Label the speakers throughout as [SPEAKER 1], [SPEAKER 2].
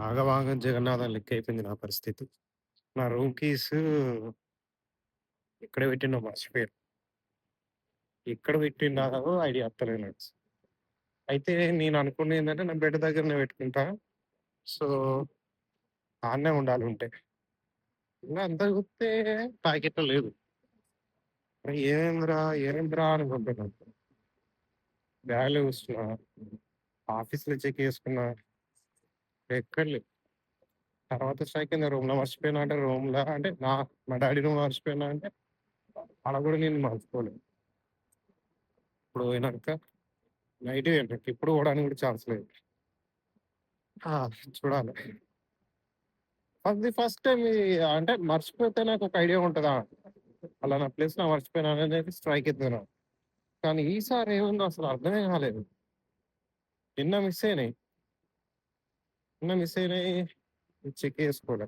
[SPEAKER 1] ఆగమాగం జగన్నాథం లెక్కయిపోయింది నా పరిస్థితి. నా రూమ్ కీస్ ఎక్కడ పెట్టిండో మర్చిపోయారు ఎక్కడ పెట్టిండాలో ఐడియా వత్తలేదు అయితే నేను అనుకున్నదేంటంటే నా బెడ్ దగ్గరనే పెట్టుకుంటా. సో, ఆడనే ఉండాలి ఉంటే. ఇంకా అంత చూస్తే ప్యాకెట్ లేదు. అరే! ఏమైందిరా? అనుకుంటున్నాను అనుకుంటున్నా. బ్యాగ్‌లో చూస్తున్నా. ఆఫీస్‌లో చెక్ చేసుకున్నా. ఎక్కర్లే తర్వాత స్ట్రైక్ అయింది రూమ్‌లో మర్చిపోయినా అంటే రూమ్‌లో అంటే నా మా డాడీ రూమ్ మర్చిపోయినా అంటే అలా కూడా నేను మర్చిపోలేదు. ఇప్పుడు పోయినాక నైట్ ఏంటంటే ఇప్పుడు పోవడానికి కూడా ఛాన్స్ లేదు. చూడాలి. ఫస్ట్ ది ఫస్ట్ టైం అంటే మర్చిపోతే నాకు ఒక ఐడియా ఉంటుందా అలా నా ప్లేస్ నా మర్చిపోయినా అనేది స్ట్రైక్ అయితది కానీ ఈసారి ఏముందో అసలు అర్థమే కాలేదు. నిన్న మిస్ అయినాయి. నిన్న మిస్ అయినాయి. చెక్ చేసుకోలే.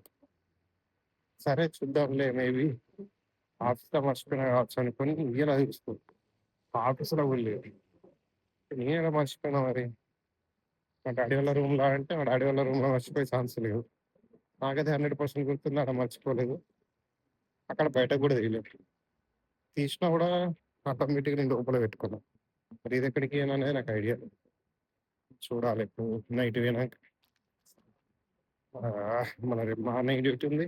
[SPEAKER 1] సరే చూద్దాంలే మేబీ ఆఫీస్‌లో మర్చిపోయినా కావచ్చు అనుకుని ఇయ్యలా చూసుకో. ఆఫీస్‌లో వెళ్ళేది నేను ఎలా మర్చిపోయినా మరి? మా డాడీ వాళ్ళ రూమ్‌లో అంటే మా డాడీ వాళ్ళ రూమ్‌లో మర్చిపోయే ఛాన్స్ లేవు. నాకైతే 100% గుర్తుంది ఆడ మర్చిపోలేదు. అక్కడ బయటకు కూడా తీయలేదు. తీసినా కూడా ఆటోమేటిక్‌గా నేను లోపల పెట్టుకున్నాను మరి ఇదెక్కడికి అనేది నాకు ఐడియా చూడాలి ఇప్పుడు నైట్ పోయినాక. మన రేపు మార్నింగ్ డ్యూటీ ఉంది.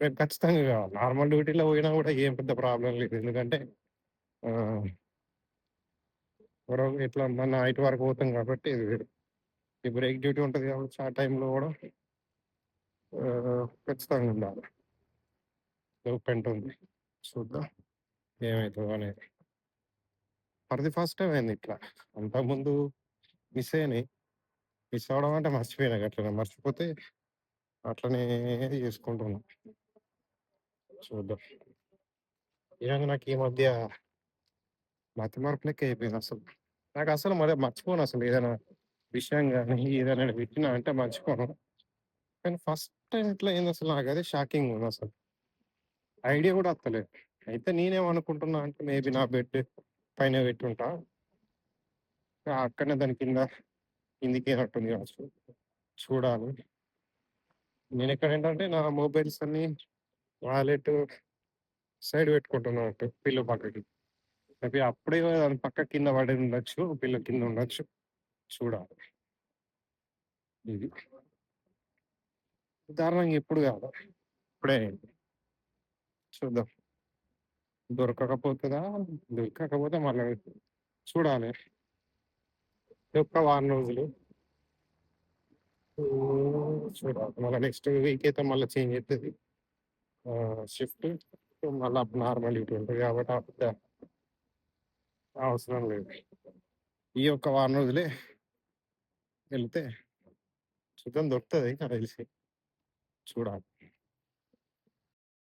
[SPEAKER 1] రేపు ఖచ్చితంగా కావాలి. నార్మల్ డ్యూటీలో పోయినా కూడా ఏం పెద్ద ప్రాబ్లమ్ లేదు. ఎందుకంటే ఇట్లా మన నైట్ వరకు పోతాం కాబట్టి ఇది వేరు. ఈ బ్రేక్ డ్యూటీ ఉంటుంది కాబట్టి ఆ టైంలో కూడా ఖచ్చితంగా ఉండాలి. పెంట్ ఉంది. చూద్దాం ఏమవుతుందో అనేది. ఫర్ ది ఫస్ట్ టైం అయింది ఇట్లా. అంతకుముందు మిస్ అయినాయి. మిస్ అవ్వడం అంటే మర్చిపోయినా అట్లనే మర్చిపోతే అట్లనే చేసుకుంటున్నా. చూద్దాం. నిజంగా నాకు ఈ మధ్య మతిమరుపు లెక్క అయిపోయింది అసలు. నాకు అసలు మరి మర్చిపోను అసలు ఏదైనా విషయం కానీ ఏదైనా పెట్టినా అంటే మర్చిపోను. కానీ ఫస్ట్ టైం ఇట్లా నాకు అది షాకింగ్ ఉంది అసలు ఐడియా కూడా వస్తలేదు అయితే నేనేమనుకుంటున్నా అంటే మేబీ నా బెడ్ పైన పెట్టుంటా. అక్కడనే దాని కింద కిందికేనట్టుంది కావచ్చు. చూడాలి. నేను ఎక్కడ ఏంటంటే నా మొబైల్స్ అన్నీ వాలెట్ సైడ్ పెట్టుకుంటున్నట్టు పిల్ల పక్కకి. మేబీ అప్పుడే దాని పక్క కింద పడి ఉండొచ్చు. పిల్ల కింద ఉండొచ్చు. చూడాలి. ఇది. దారుణంగా ఇప్పుడు కాదు. ఇప్పుడే చూద్దాం. దొరకకపోతుందా దొరకకపోతే మళ్ళీ చూడాలి. ఒక్క వారం రోజులు. చూడాలి. మళ్ళీ నెక్స్ట్ వీక్ అయితే మళ్ళీ చేంజ్ అవుతుంది షిఫ్ట్. మళ్ళీ నార్మల్ డ్యూటీ ఉంటుంది కాబట్టి పెద్ద అవసరం లేదు. ఈ ఒక్క వారం రోజులే వెళ్తే చూద్దాం దొరుకుతుంది ఇంకా తెలిసి. చూడాలి.